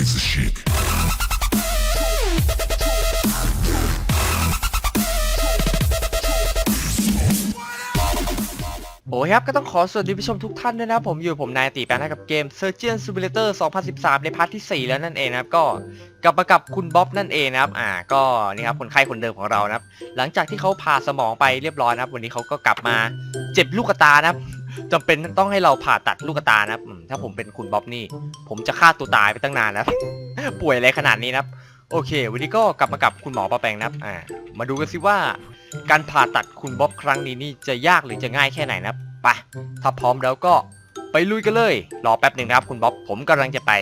Razor chic. โอ้ยครับก็ต้องขอสวัสดีผู้ชมทุกท่านด้วยนะครับผมอยู่ผมนายตีแปนกับเกม Surgeon Simulator 2013 ในพาร์ทที่ 4 แล้วนั่นเองนะครับก็กลับมากับคุณบ๊อบนั่นเองนะครับอ่าก็นี่ครับคนไข้คนเดิมของเรานะครับ หลังจากที่เขาผ่าสมองไปเรียบร้อยนะครับ วันนี้เขาก็กลับมาเจ็บลูกตานะครับ จำเป็นต้องให้เราผ่าตัดลูกตานะครับอืมถ้าผมเป็นคุณบ๊อบนี่ ผมจะฆ่าตัวตายไปตั้งนานแล้ว ป่วยอะไรขนาดนี้นะครับ โอเค วันนี้ก็กลับมากับคุณหมอปะแปงนะครับ อ่า มาดูกันสิว่า การผ่าตัดคุณบ๊อบครั้งนี้นี่จะยากหรือจะง่ายแค่ไหนนะครับไปถ้าพร้อมแล้วก็ไปลุยกันเลย รอแป๊บหนึ่งนะครับ คุณบ๊อบ ผมกำลังจะไป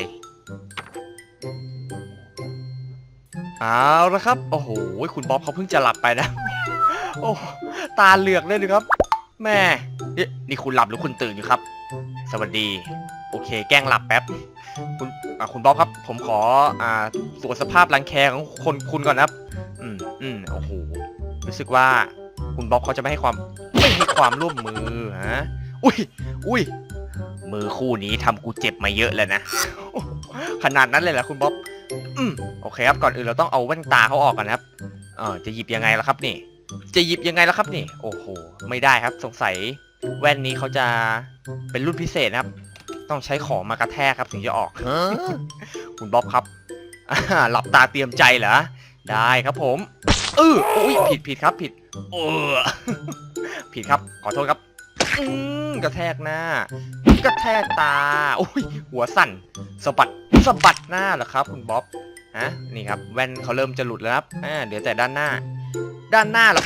เอาละครับ โอ้โห คุณบ๊อบเขาเพิ่งจะหลับไปนะ โอ้ ตาเหลือกเลยนะครับ แม่ นี่นี่คุณหลับหรือคุณตื่นอยู่ครับ สวัสดี โอเค แกล้งหลับแป๊บ คุณอ่าคุณบ๊อบครับ ผมขออ่าตรวจสภาพรังแคของคนคุณก่อนนะครับ อืมอืมโอ้โห รู้สึกว่าคุณบ๊อบเขาจะไม่ให้ความไม่ให้ความร่วมมือฮะ อุ้ย อุ้ย มือคู่นี้ทำกูเจ็บมาเยอะเลยนะ ขนาดนั้นเลยเหรอคุณบ๊อบ อืมโอเคครับ ก่อนอื่นเราต้องเอาแว่นตาเขาออกก่อนนะครับ เออจะหยิบยังไงล่ะครับนี่ จะหยิบยังไงล่ะครับนี่ โอ้โห ไม่ได้ครับ สงสัย แว่นนี้เขาจะเป็นรุ่นพิเศษนะครับ ต้องใช้ของมากระแทกครับถึงจะออกคุณบ๊อบครับอ่าหลับตาเตรียมใจเหรอ ได้ครับผมเอออุ้ยผิดผิดครับผิดเออผิดครับ ขอโทษครับอืมกระแทกหน้ากระแทกตาอุ้ยหัวสั่นสะบัดสะบัดหน้าเหรอครับ คุณบ๊อบฮะนี่ครับ แว่นเขาเริ่มจะหลุดแล้วครับอ่าเดี๋ยวแต่ด้านหน้า ด้านหน้าเหรอ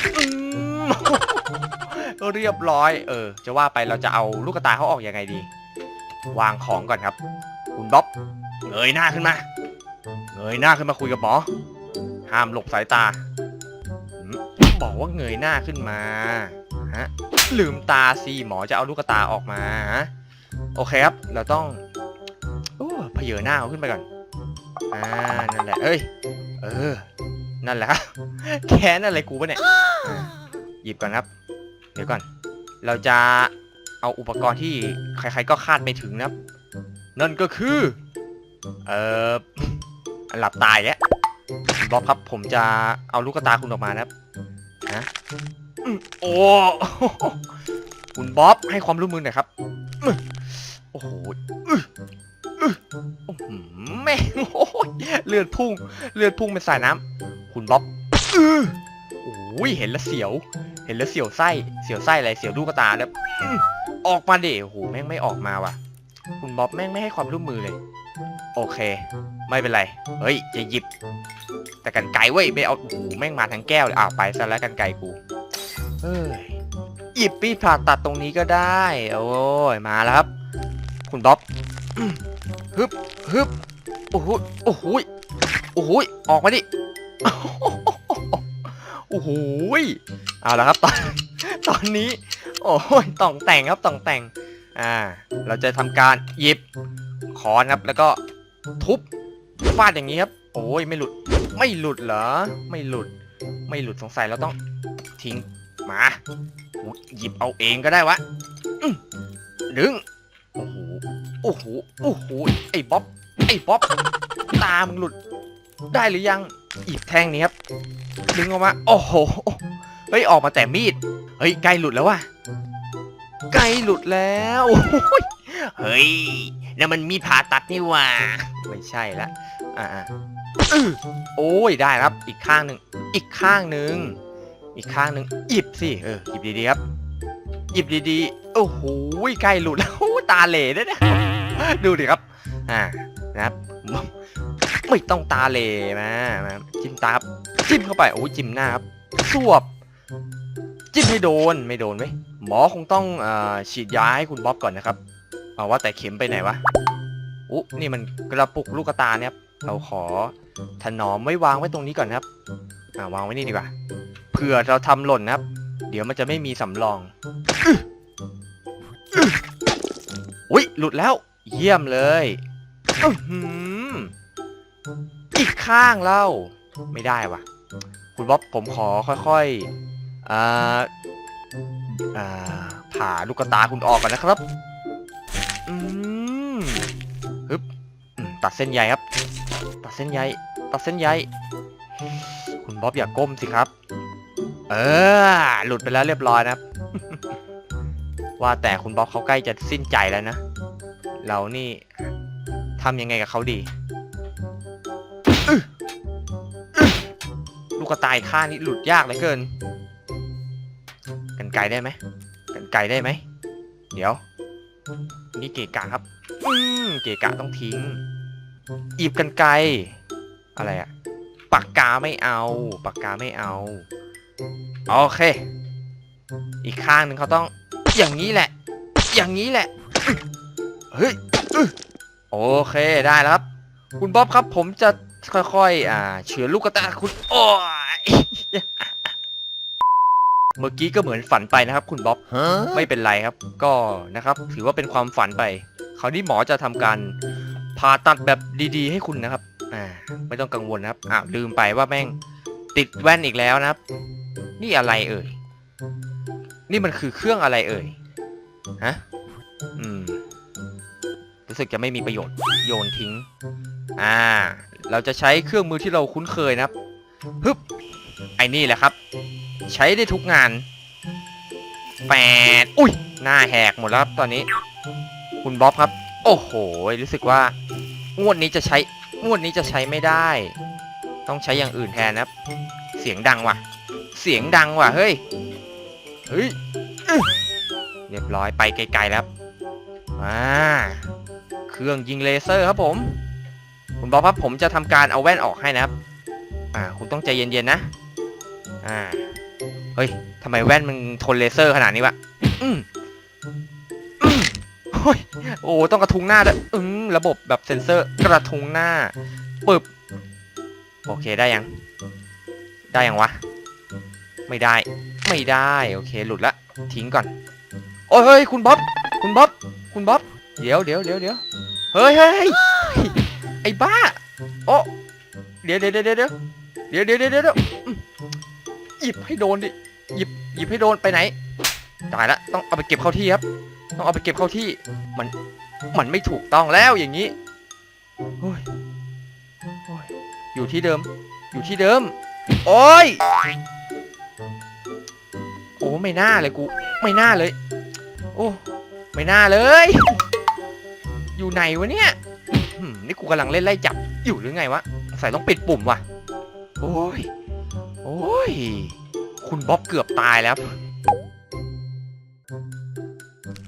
อืมเรียบร้อย เออ จะว่าไปเราจะเอาลูกตาเขาออกยังไงดี วางของก่อนครับ คุณบ๊อบเงยหน้าขึ้นมา เงยหน้าขึ้นมาคุยกับหมอ ห้ามหลบสายตา บอกว่าเงยหน้าขึ้นมา ฮะ ลืมตาสิหมอจะเอาลูกตาออกมา โอเคครับ เราต้องโอ้เพเยอหน้าเขาขึ้นไปก่อน อ่า นั่นแหละ เอ้ย เออ นั่นแหละครับ แค้นอะไรกูปะเนี่ย หยิบก่อนครับ เดี๋ยวก่อน เราจะเอาอุปกรณ์ที่ใครๆก็คาดไม่ถึงนะนั่นก็คือ เอ่อ หลับตายแล้วบ๊อบครับ ผมจะเอาลูกตาคุณออกมานะครับฮะโอ้คุณบ๊อบให้ความร่วมมือหน่อยครับ โอ้โหอื้ออื้อโอ้แม่งโอ้ยเลือดพุ่ง เลือดพุ่งเป็นสายน้ำคุณบ๊อบโอ้ยเห็นแล้วเสียว เห็นแล้วเสียวไส้ เสียวไส้อะไร เสียวลูกตาเนี่ยอื้อออกมาเดี๋โอ้โหแม่งไม่ออกมาว่ะ คุณบ๊อบแม่งไม่ให้ความร่วมมือเลย โอเค ไม่เป็นไร เฮ้ยจะหยิบ แต่กันไกลเว้ยไม่เอาโอ้โหแม่งมาทั้งแก้วเลยอ้าวไปซะแล้วกันไกลกูเอ้ยหยิบปีดผ่าตัดตรงนี้ก็ได้ โอ้ยมาแล้วครับ คุณบ๊อบฮึบฮึบโอ้โหโอ้โหโอ้โหออกมาดิ โอ้โหเอาละครับตอนตอนนี้ โอ้ยต่องแต่งครับต่องแต่งอ่าเราจะทำการหยิบคอนครับ แล้วก็ทุบฟาดอย่างนี้ครับ โอ้ยไม่หลุดไม่หลุดเหรอ ไม่หลุด ไม่หลุดสงสัยเราต้องทิ้งมาหยิบเอาเองก็ได้วะอื้อดึงโอ้โหโอ้โหโอ้โหไอ้บ๊อบไอ้บ๊อบตามึงหลุดได้หรือยังหยิบแท่งนี้ครับ ดึงออกมา โอ้โห เฮ้ย ออกมาแต่มีด เฮ้ยใกล้หลุดแล้วว่ะใกล้หลุดแล้ว เฮ้ยนั่มันมีดผ่าตัดนี่ว่า ไม่ใช่ละ อ่าโอ้ย ได้ครับ อีกข้างหนึ่ง อีกข้างหนึ่ง อีกข้างหนึ่งหยิบสิ เออ หยิบดีๆครับ หยิบดีๆ โอ้โหใกล้หลุดแล้ว ตาเหล่ด้วยนะ ดูดิครับ อ่า นะครับ ไม่ต้องตาเหล่มาจิ้มตาครับ จิ้มเข้าไปโอ้ยจิ้มหน้าครับสวบ จิ้มให้โดนไม่โดนไหมหมอคงต้องอฉีดยาให้คุณบ๊อบก่อนนะครับเอาว่าแต่เข็มไปไหนวะอุ๊นี่มันกระปุกลูกตาเนี่ยครับเราขอถนอมไว้วางไว้ตรงนี้ก่อนครับอ่าวางไว้นี่ดีกว่าเผื่อเราทำหล่นนะครับ เดี๋ยวมันจะไม่มีสำรองอื้ออื้ออุ๊ยหลุดแล้ว เยี่ยมเลยอืออีกข้างเล่าไม่ได้ว่ะ คุณบ๊อบผมขอค่อยๆอ่าอ่าผ่าลูกตาคุณออกก่อนนะครับ อืมฮึบตัดเส้นใยครับ ตัดเส้นใยตัดเส้นใยคุณบ๊อบอย่าก้มสิครับ เออ หลุดไปแล้วเรียบร้อยนะครับ ว่าแต่คุณบ๊อบเขาใกล้จะสิ้นใจแล้วนะ เรานี่ทำยังไงกับเขาดีอ ลูกกระต่ายข้างนี่หลุดยากเหลือเกิน กันไกลได้ไหมกันไกลได้ไหม เดี๋ยว นี่เกะกะครับ อืมเกะกะต้องทิ้งหยิบกันไกล อะไรอะปากกาไม่เอา ปากกาไม่เอา โอเค อีกข้างหนึ่งเขาต้อง อย่างนี้แหละ อย่างนี้แหละ เฮ้ย โอเคได้แล้วครับ คุณบ๊อบครับผมจะ ค่อยๆ อ่า เฉือนลูกกระตาคุณโอ้ยเมื่อกี้ก็เหมือนฝันไปนะครับ คุณบ๊อบไม่เป็นไรครับ ก็นะครับ ถือว่าเป็นความฝันไปคราวนี้หมอจะทำการผ่าตัดแบบดีๆ ให้คุณนะครับ อ่า ไม่ต้องกังวลนะครับอ้าวลืมไปว่าแม่งติดแว่นอีกแล้วนะครับ นี่อะไรเอ่ยนี่มันคือเครื่องอะไรเอ่ยฮะอืมรู้สึกจะไม่มีประโยชน์โยนทิ้ง อ่า เราจะใช้เครื่องมือที่เราคุ้นเคยนะครับฮึบไอ้นี่แหละครับ ใช้ได้ทุกงานแปดอุ้ยหน้าแหกหมดแล้วครับตอนนี้ คุณบ๊อบครับ โอ้โหรู้สึกว่างวดนี้จะใช้งวดนี้จะใช้ไม่ได้ ต้องใช้อย่างอื่นแทนนะครับ เสียงดังว่ะ เสียงดังว่ะเฮ้ยเฮ้ยเรียบร้อยไปไกลๆแล้วครับอ่าเครื่องยิงเลเซอร์ครับผม คุณบ๊อบครับผมจะทำการเอาแว่นออกให้นะครับ อ่า คุณต้องใจเย็นๆนะ อ่า เฮ้ยทำไมแว่นมึงทนเลเซอร์ขนาดนี้วะอืมอืมโอ้ยโอ้ต้องกระทุงหน้าด้วยอืมระบบแบบเซ็นเซอร์กระทุงหน้าปึบโอเคได้ยัง ได้ยังวะ ไม่ได้ ไม่ได้ โอเค หลุดละ ทิ้งก่อน โอ้ยเฮ้ย คุณบ๊อบ คุณบ๊อบ คุณบ๊อบ เดี๋ยวเดี๋ยวเดี๋ยวเดี๋ยวเฮ้ยเฮ้ย ไอ้บ้า โอ้เดี๋ยวเดี๋ยวเดี๋ยวเดี๋ยวเดี๋ยวเดี๋ยวเดี๋ยวเดี๋ยวหยิบให้โดนดิ หยิบ หยิบให้โดนไปไหน ตายละ ต้องเอาไปเก็บเข้าที่ครับ ต้องเอาไปเก็บเข้าที่ มัน มันไม่ถูกต้องแล้วอย่างนี้โอ้ยโอ้ยอยู่ที่เดิม อยู่ที่เดิม โอ้ย โอ้ไม่น่าเลยกู ไม่น่าเลย โอ้ ไม่น่าเลย อยู่ไหนวะเนี่ย นี่กูกำลังเล่นไล่จับอยู่หรือไงวะใส่ต้องปิดปุ่มว่ะ โอ้ย โอ้ย คุณบ๊อบเกือบตายแล้ว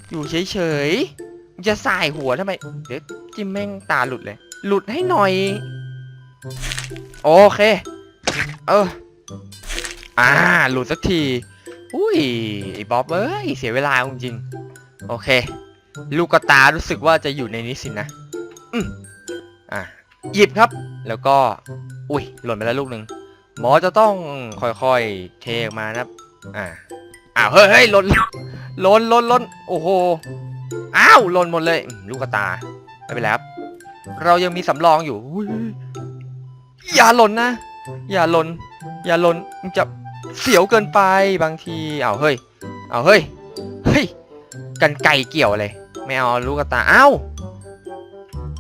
อยู่เฉยๆ จะสายหัวทำไม เดี๋ยวจิ้มแม่งตาหลุดเลย หลุดให้หน่อย โอเค เออ อ่า หลุดสักที อุ้ย ไอ้บ๊อบเอ้ย เสียเวลาจริง โอเค ลูกกระตารู้สึกว่าจะอยู่ในนี้สินะ อืม อะหยิบครับ แล้วก็ อุ้ยหล่นไปแล้วลูกหนึ่งหมอจะต้องค่อยๆ เทออกมานะครับ อ่าอ้าวเฮ้ยเฮ้ยหล่นหล่นหล่นหล่นโอ้โห อ้าวหล่นหมดเลย ลูกกระตา ไม่เป็นไรครับ เรายังมีสำรองอยู่ อย่าหล่นนะ อย่าหล่น อย่าหล่นมันจะเสียวเกินไปบางที เอาวเฮ้ย เอาเฮ้ย เฮ้ย กันไก่เกี่ยวเลย ไม่เอาลูกกระตา เอ้า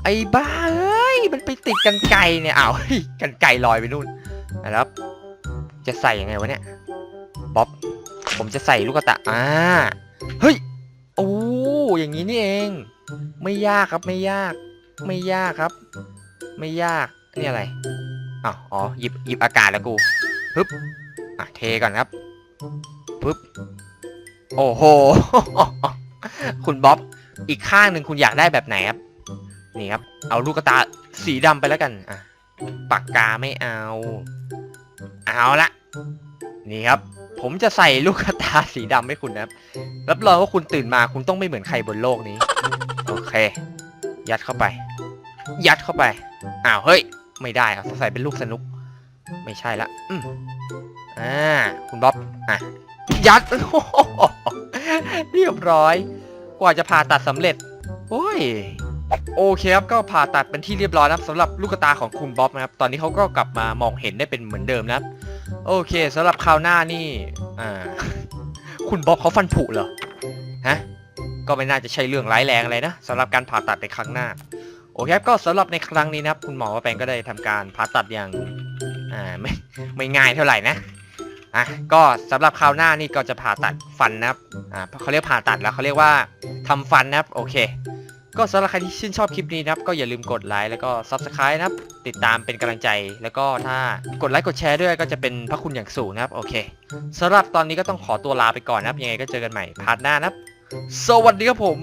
ไอ้บ้าเมันไปติดกันไก่เนี่ยอ้าวกันไก่ลอยไปนู่นนะครับจะใส่ยังไงวะเนี่ยบ๊อบผมจะใส่ลูกกระตาอ่าเฮ้ยโอ้อย่างนี้นี่เอง ไม่ยากครับไม่ยาก ไม่ยากครับ ไม่ยากนี่อะไรอ้าวอ๋อหยิบหยิบอากาศแล้วกูปึ๊บอะเทก่อนครับปึ๊บโอ้โห คุณบ๊อบอีกข้างหนึ่งคุณอยากได้แบบไหนครับ นี่ครับ เอาลูกกระตาสีดำไปแล้วกันอะปากกาไม่เอา เอาละนี่ครับ ผมจะใส่ลูกกระตาสีดำให้คุณนะครับ รับรองว่าคุณตื่นมาคุณต้องไม่เหมือนใครบนโลกนี้ โอเค ยัดเข้าไป ยัดเข้าไป อ้าวเฮ้ย ไม่ได้เอาใส่เป็นลูกสนุก ไม่ใช่ละ อืมอ่า คุณบ๊อบ อะ ยัดเรียบร้อย กว่าจะผ่าตัดสำเร็จ โอ้ย โอเคครับก็ผ่าตัดเป็นที่เรียบร้อยนะครับสำหรับลูกตาของคุณบ๊อบนะครับ ตอนนี้เขาก็กลับมามองเห็นได้เป็นเหมือนเดิมนะครับ โอเคสำหรับคราวหน้านี่อ่าคุณบ๊อบเขาฟันผุเหรอฮะก็ไม่น่าจะใช่เรื่องร้ายแรงอะไรนะสำหรับการผ่าตัดในครั้งหน้า โอเคครับก็สำหรับในครั้งนี้นะครับ คุณหมอว่าแปงก็ได้ทำการผ่าตัดอย่างอ่าไม่ไม่ง่ายเท่าไหร่นะอะก็สำหรับคราวหน้านี่ก็จะผ่าตัดฟันนะครับอ่าเขาเรียกผ่าตัดแล้วเขาเรียกว่าทำฟันนะครับโอเค ก็สำหรับใครที่ชื่นชอบคลิปนี้นะครับ ก็อย่าลืมกดไลค์แล้วก็ Subscribe นะครับ ติดตามเป็นกำลังใจ แล้วก็ถ้ากดไลค์กดแชร์ด้วยก็จะเป็นพระคุณอย่างสูงนะครับ โอเคสำหรับตอนนี้ก็ต้องขอตัวลาไปก่อนนะครับ ยังไงก็เจอกันใหม่พาร์ทหน้านะครับ สวัสดีครับผม